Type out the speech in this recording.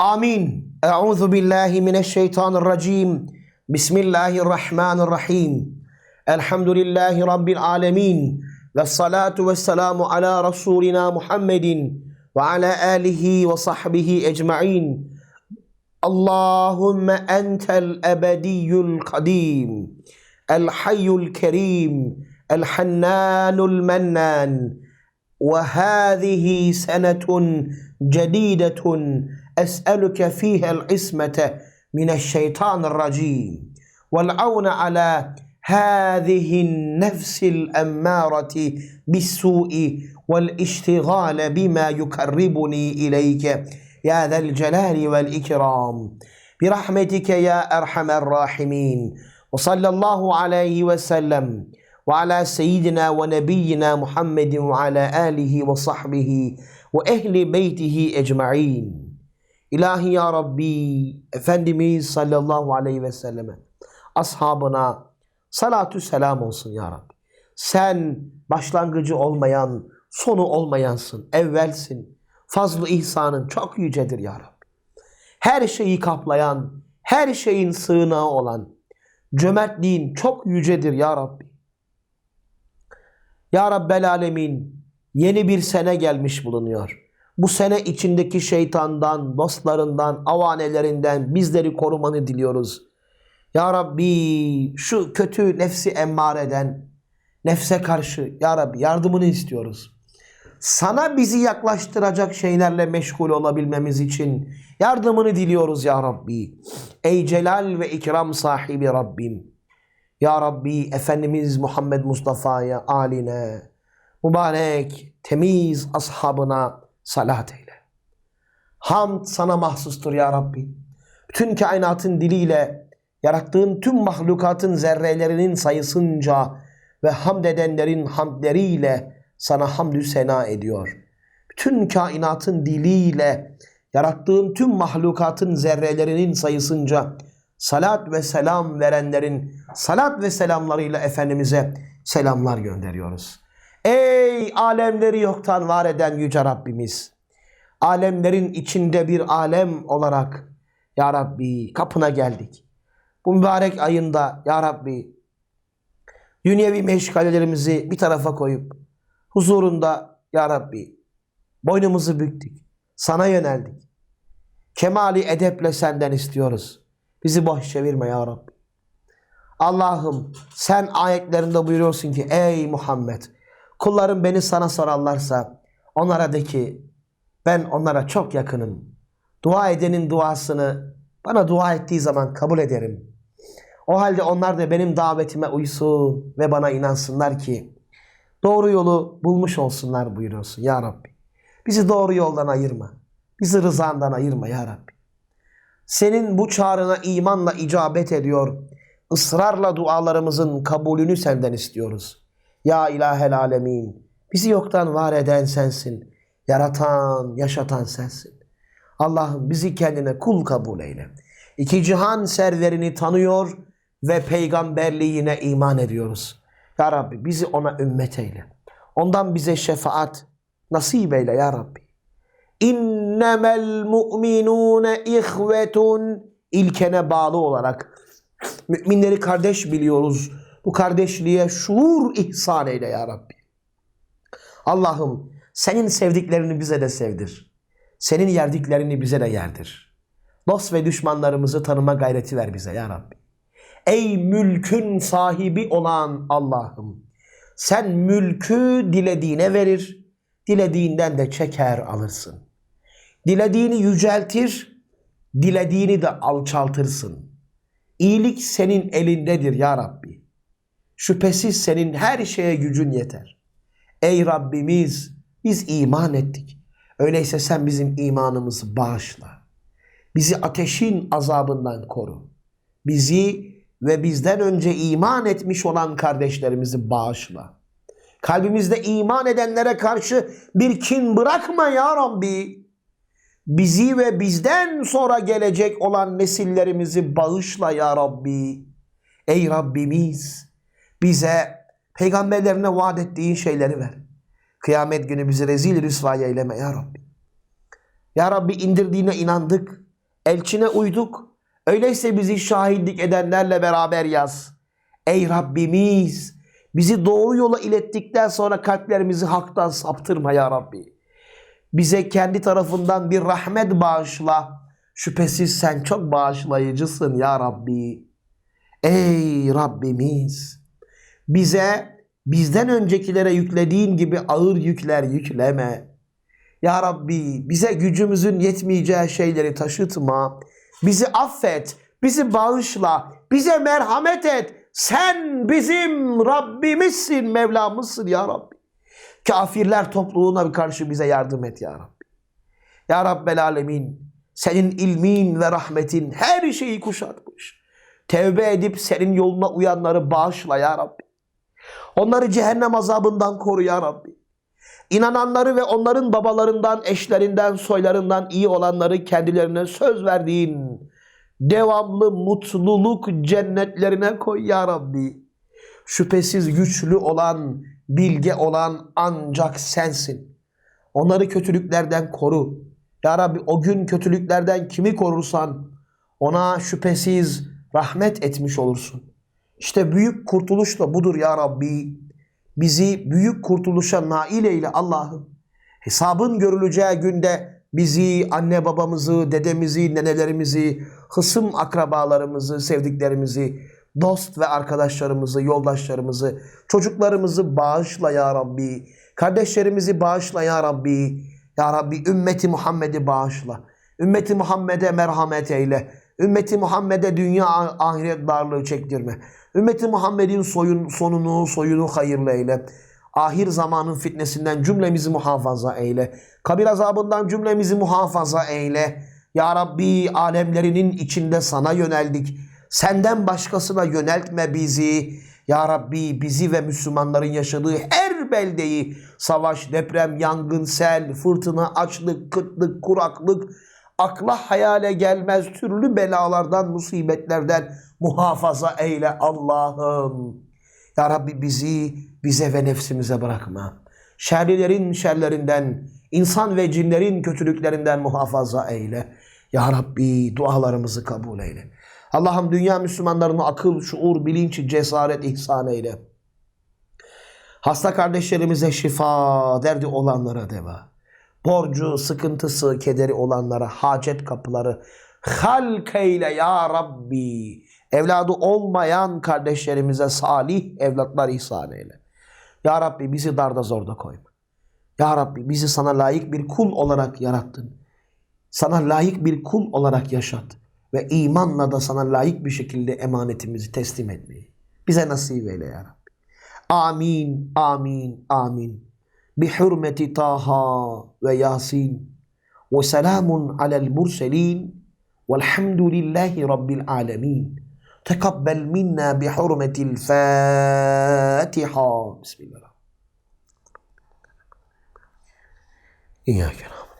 Amin. Euzu billahi mineşşeytanirracim. Bismillahirrahmanirrahim. Elhamdülillahi Rabbil alemin. Ve salatu ve selamu ala Resulina Muhammedin ve ala alihi ve sahbihi ecma'in. Allahümme entel ebediyyul kadim. El hayyul kerim. El hannanul mennan. وهذه سنة جديدة أسألك فيها العصمة من الشيطان الرجيم. والعون على هذه النفس الأمارة بالسوء والاشتغال بما يقربني إليك. يا ذا الجلال والإكرام. برحمتك يا أرحم الراحمين. وصلى الله عليه وسلم وعلى سيدنا ونبينا محمد وعلى آله وصحبه وأهل بيته أجمعين. İlahi ya Rabbi Efendimiz sallallahu aleyhi ve selleme ashabına salatü selam olsun ya Rabbi. Sen başlangıcı olmayan, sonu olmayansın, evvelsin. Fazlı ihsanın çok yücedir ya Rabbi. Her şeyi kaplayan, her şeyin sığınağı olan, cömertliğin çok yücedir ya Rabbi. Ya Rabbel Alemin yeni bir sene gelmiş bulunuyor. Bu sene içindeki şeytandan, dostlarından, avanelerinden bizleri korumanı diliyoruz. Ya Rabbi şu kötü nefsi emmareden, nefse karşı Ya Rabbi yardımını istiyoruz. Sana bizi yaklaştıracak şeylerle meşgul olabilmemiz için yardımını diliyoruz Ya Rabbi. Ey celal ve ikram sahibi Rabbim. Ya Rabbi Efendimiz Muhammed Mustafa'ya, aline, mübarek, temiz ashabına salat eyle. Hamd sana mahsustur ya Rabbi. Bütün kainatın diliyle yarattığın tüm mahlukatın zerrelerinin sayısınca ve hamd edenlerin hamdleriyle sana hamdü sena ediyor. Bütün kainatın diliyle yarattığın tüm mahlukatın zerrelerinin sayısınca salat ve selam verenlerin salat ve selamlarıyla Efendimiz'e selamlar gönderiyoruz. Ey alemleri yoktan var eden Yüce Rabbimiz! Alemlerin içinde bir alem olarak Ya Rabbi kapına geldik. Bu mübarek ayında Ya Rabbi dünyevi meşgalelerimizi bir tarafa koyup huzurunda Ya Rabbi boynumuzu büktük. Sana yöneldik. Kemali edeple senden istiyoruz. Bizi boş çevirme ya Rabbi. Allah'ım sen ayetlerinde buyuruyorsun ki ey Muhammed kullarım beni sana sorarlarsa onlara de ki ben onlara çok yakınım. Dua edenin duasını bana dua ettiği zaman kabul ederim. O halde onlar da benim davetime uysun ve bana inansınlar ki doğru yolu bulmuş olsunlar buyuruyorsun ya Rabbi. Bizi doğru yoldan ayırma. Bizi rızandan ayırma ya Rabbi. Senin bu çağrına imanla icabet ediyor. Israrla dualarımızın kabulünü senden istiyoruz. Ya ilahel alemin. Bizi yoktan var eden sensin. Yaratan, yaşatan sensin. Allah'ım bizi kendine kul kabul eyle. İki cihan serverini tanıyor ve peygamberliğine iman ediyoruz. Ya Rabbi bizi ona ümmet eyle. Ondan bize şefaat nasip eyle ya Rabbi. İnnemel mu'minune ihvetun ilkene bağlı olarak müminleri kardeş biliyoruz. Bu kardeşliğe şuur ihsan eyle ya Rabbi. Allah'ım senin sevdiklerini bize de sevdir. Senin yerdiklerini bize de yerdir. Dost ve düşmanlarımızı tanıma gayreti ver bize ya Rabbi. Ey mülkün sahibi olan Allah'ım. Sen mülkü dilediğine verir, dilediğinden de çeker alırsın. Dilediğini yüceltir, dilediğini de alçaltırsın. İyilik senin elindedir ya Rabbi. Şüphesiz senin her şeye gücün yeter. Ey Rabbimiz biz iman ettik. Öyleyse sen bizim imanımızı bağışla. Bizi ateşin azabından koru. Bizi ve bizden önce iman etmiş olan kardeşlerimizi bağışla. Kalbimizde iman edenlere karşı bir kin bırakma ya Rabbi. Bizi ve bizden sonra gelecek olan nesillerimizi bağışla ya Rabbi. Ey Rabbimiz bize peygamberlerine vaat ettiğin şeyleri ver. Kıyamet günü bizi rezil rüsvaya eyleme ya Rabbi. Ya Rabbi indirdiğine inandık. Elçine uyduk. Öyleyse bizi şahitlik edenlerle beraber yaz. Ey Rabbimiz bizi doğru yola ilettikten sonra kalplerimizi haktan saptırma ya Rabbi. Bize kendi tarafından bir rahmet bağışla. Şüphesiz sen çok bağışlayıcısın ya Rabbi. Ey Rabbimiz bize bizden öncekilere yüklediğin gibi ağır yükler yükleme. Ya Rabbi bize gücümüzün yetmeyeceği şeyleri taşıtma. Bizi affet, bizi bağışla, bize merhamet et. Sen bizim Rabbimizsin, Mevlamızsın ya Rabbi. Kafirler topluluğuna karşı bize yardım et ya Rabbi. Ya Rabbel Alemin, senin ilmin ve rahmetin her şeyi kuşatmış. Tevbe edip senin yoluna uyanları bağışla ya Rabbi. Onları cehennem azabından koru ya Rabbi. İnananları ve onların babalarından, eşlerinden, soylarından iyi olanları kendilerine söz verdiğin devamlı mutluluk cennetlerine koy ya Rabbi. Şüphesiz güçlü olan, bilge olan ancak sensin. Onları kötülüklerden koru. Ya Rabbi o gün kötülüklerden kimi korursan ona şüphesiz rahmet etmiş olursun. İşte büyük kurtuluş da budur ya Rabbi. Bizi büyük kurtuluşa nail eyle Allah'ım. Hesabın görüleceği günde bizi, anne babamızı, dedemizi, nenelerimizi, hısım akrabalarımızı, sevdiklerimizi, dost ve arkadaşlarımızı, yoldaşlarımızı, çocuklarımızı bağışla ya Rabbi. Kardeşlerimizi bağışla ya Rabbi. Ya Rabbi ümmeti Muhammed'i bağışla. Ümmeti Muhammed'e merhamet eyle. Ümmeti Muhammed'e dünya ahiret darlığı çektirme. Ümmeti Muhammed'in soyun, sonunu, soyunu hayırlı eyle. Ahir zamanın fitnesinden cümlemizi muhafaza eyle. Kabir azabından cümlemizi muhafaza eyle. Ya Rabbi alemlerinin içinde sana yöneldik. Senden başkasına yöneltme bizi. Ya Rabbi bizi ve Müslümanların yaşadığı her beldeyi savaş, deprem, yangın, sel, fırtına, açlık, kıtlık, kuraklık, akla hayale gelmez türlü belalardan, musibetlerden muhafaza eyle Allah'ım. Ya Rabbi bizi bize ve nefsimize bırakma. Şerlilerin şerlerinden, insan ve cinlerin kötülüklerinden muhafaza eyle. Ya Rabbi dualarımızı kabul eyle. Allah'ım dünya Müslümanlarına akıl, şuur, bilinç, cesaret ihsan eyle. Hasta kardeşlerimize şifa, derdi olanlara deva. Borcu, sıkıntısı, kederi olanlara hacet kapıları halk ya Rabbi. Evladı olmayan kardeşlerimize salih evlatlar ihsan eyle. Ya Rabbi bizi darda zorda koyma. Ya Rabbi bizi sana layık bir kul olarak yarattın. Sana layık bir kul olarak yaşat. Ve imanla da sana layık bir şekilde emanetimizi teslim etmeyi. Bize nasip eyle ya Rabbi. Amin, amin, amin. بحرمة طه وياسين وسلام على المرسلين والحمد لله رب العالمين. تقبل منا بحرمة الفاتحة. بسم الله. إياك نعبد.